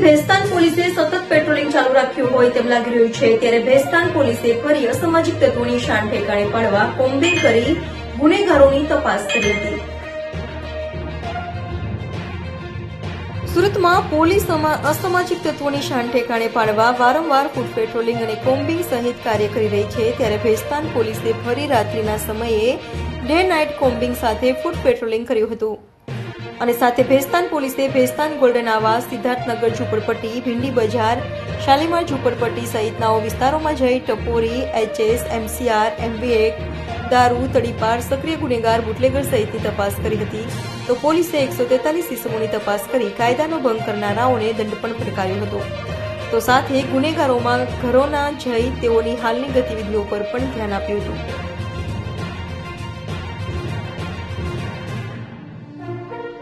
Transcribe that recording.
ભેસ્તાન પોલીસે સતત પેટ્રોલિંગ ચાલુ રાખ્યું હોય તેમ લાગી રહ્યું છે. ત્યારે ભેસ્તાન પોલીસે ફરી અસામાજિક તત્વોની શાન ઠેકાણે પાડવા કોમ્બિંગ કરી ગુનેગારોની તપાસ કરી હતી. સુરતમાં પોલીસ સમા- અસામાજિક તત્વોની શાન ઠેકાણે પાડવા વારંવાર ફૂટ પેટ્રોલિંગ અને કોમ્બિંગ સહિત કાર્ય કરી રહી છે. ત્યારે ભેસ્તાન પોલીસે ફરી રાત્રિના સમયે ડે નાઇટ કોમ્બિંગ સાથે ફૂડ પેટ્રોલિંગ કર્યું હતું. અને સાથે ભેસ્તાન પોલીસે ભેસ્તાન ગોલ્ડન આવાસ, સિદ્ધાર્થનગર ઝુંપડપટ્ટી, ભીંડી બજાર, શાલીમાર ઝુંપડપટ્ટી સહિતના વિસ્તારોમાં જઈ ટપોરી, એચએસ, એમસીઆર એમવીએક દારૂ, તડીપાર, સક્રિય ગુનેગાર, બુટલેગર સહિતની તપાસ કરી હતી. તો પોલીસે એકસો તેતાલીસ ઇસમોની તપાસ કરી કાયદાનો ભંગ કરનારાઓને દંડ પણ ફટકાર્યો હતો. તો સાથે ગુનેગારોમાં ઘરોના જઈ તેઓની હાલની ગતિવિધિઓ પર પણ ધ્યાન આપ્યું હતું.